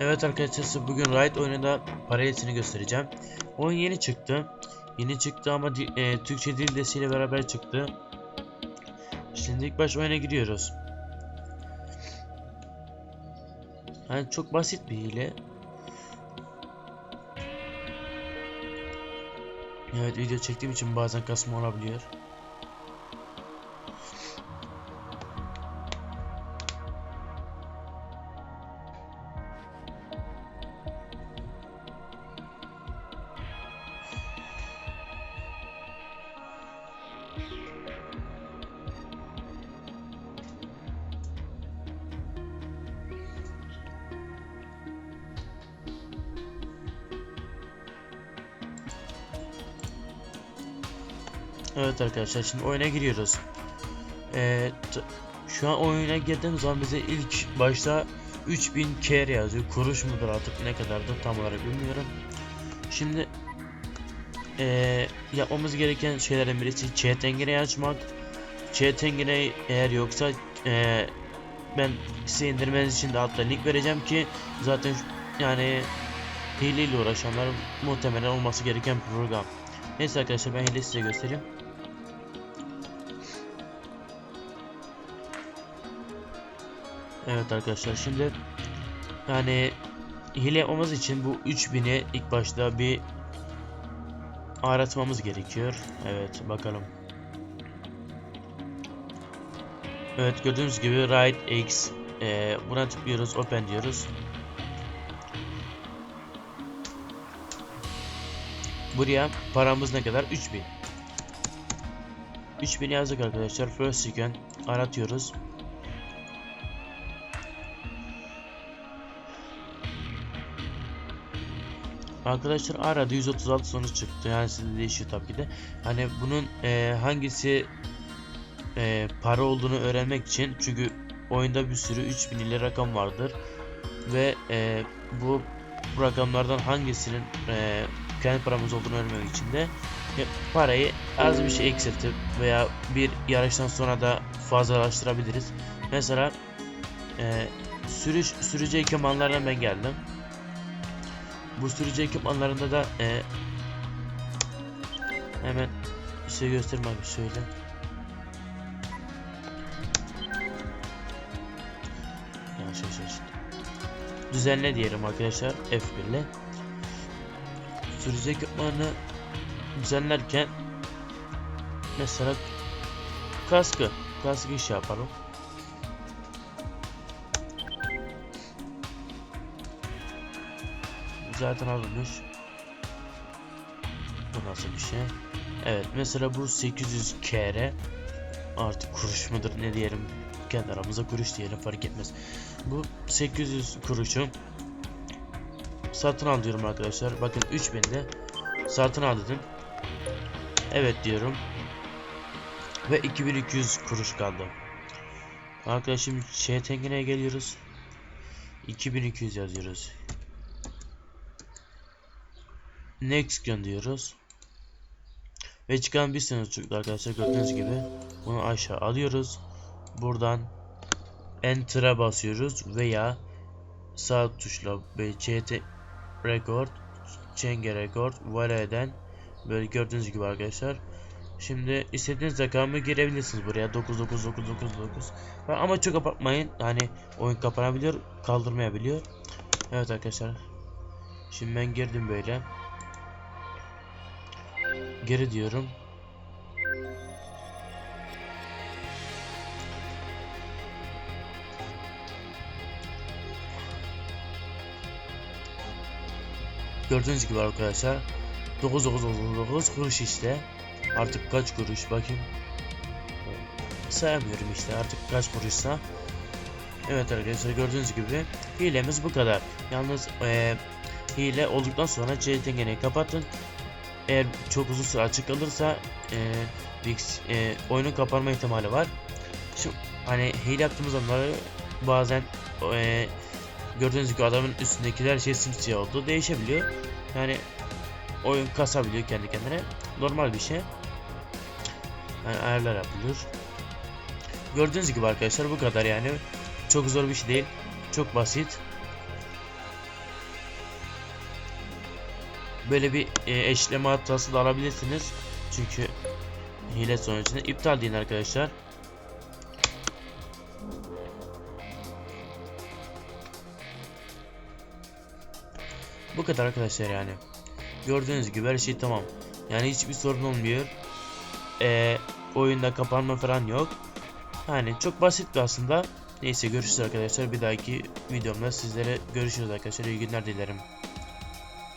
Evet arkadaşlar bugün Riot oyununda paralelini göstereceğim. Oyun yeni çıktı. Yeni çıktı ama e, Türkçe dil desteğiyle beraber çıktı. Şimdi ilk baş oyuna giriyoruz. Yani çok basit bir hile. Evet video çektiğim için bazen kasma olabiliyor. Evet arkadaşlar şimdi oyuna giriyoruz. Ee, şu an oyuna girdiğim zaman bize ilk başta 3000 kr yazıyor. Kuruş mudur artık ne kadardır tam olarak bilmiyorum. Şimdi ee, yapmamız gereken şeylerden birisi chat engine'i açmak. Chat engine'i eğer yoksa ee, ben size indirmeniz için de altta link vereceğim ki zaten yani hileyle uğraşanlar muhtemelen olması gereken program. Neyse arkadaşlar ben hile size göstereyim. Evet arkadaşlar şimdi yani hile yapmamız için bu 3000'i ilk başta bir aratmamız gerekiyor. Evet bakalım. Evet gördüğünüz gibi Write X e, buna tıklıyoruz open diyoruz. Buraya paramız ne kadar? 3000. 3000 yazdık arkadaşlar. First second aratıyoruz. Arkadaşlar arada 136 sonuç çıktı. Yani sizde değişiyor tabii ki de. Hani bunun e, hangisi e, para olduğunu öğrenmek için çünkü oyunda bir sürü 3000 ile rakam vardır ve e, bu bu rakamlardan hangisinin e, kendi paramız olduğunu öğrenmek için de e, parayı az bir şey eksiltip veya bir yarıştan sonra da fazlalaştırabiliriz. Mesela e, sürüş sürücü ekipmanlarına ben geldim. Bu sürücü ekipmanlarında da e, hemen size göstereyim abi şöyle. Ya şey şey şey. Düzenle diyelim arkadaşlar F1 ile. Sürücü ekipmanı düzenlerken mesela kaskı kaskı iş yapalım. Zaten alınmış. Bu nasıl bir şey? Evet mesela bu 800 kr artık kuruş mudur ne diyelim kendi aramızda kuruş diyelim fark etmez. Bu 800 kuruşu satın al diyorum arkadaşlar. Bakın 3000'de satın al dedim. Evet diyorum. Ve 2200 kuruş kaldı. Arkadaşlar şimdi şey tengeneye geliyoruz. 2200 yazıyoruz. Next gönderiyoruz. Ve çıkan bir sınır çıktı arkadaşlar gördüğünüz gibi. Bunu aşağı alıyoruz. Buradan Enter'a basıyoruz veya sağ tuşla CT record, Çenge record, Vale'den böyle gördüğünüz gibi arkadaşlar. Şimdi istediğiniz rakamı girebilirsiniz buraya 99999 ama çok kapatmayın hani oyun kapanabiliyor kaldırmayabiliyor evet arkadaşlar şimdi ben girdim böyle geri diyorum Gördüğünüz gibi arkadaşlar 9999 kuruş işte. Artık kaç kuruş bakayım. Sayamıyorum işte artık kaç kuruşsa. Evet arkadaşlar gördüğünüz gibi hilemiz bu kadar. Yalnız eee, hile olduktan sonra CTNG'ni kapatın. Eğer çok uzun süre açık kalırsa Vix, eee, oyunun kapanma ihtimali var. Şimdi hani hile yaptığımız zamanları bazen eee gördüğünüz gibi adamın üstündekiler şey simsiyah oldu. Değişebiliyor. Yani oyun kasabiliyor kendi kendine. Normal bir şey. Yani ayarlar yapılıyor. Gördüğünüz gibi arkadaşlar bu kadar yani. Çok zor bir şey değil. Çok basit. Böyle bir e, eşleme hatası da alabilirsiniz. Çünkü hile sonucunda iptal deyin arkadaşlar. Bu kadar arkadaşlar yani. Gördüğünüz gibi her şey tamam. Yani hiçbir sorun olmuyor. Ee, oyunda kapanma falan yok. Yani çok basit aslında. Neyse görüşürüz arkadaşlar. Bir dahaki videomda sizlere görüşürüz arkadaşlar. İyi günler dilerim.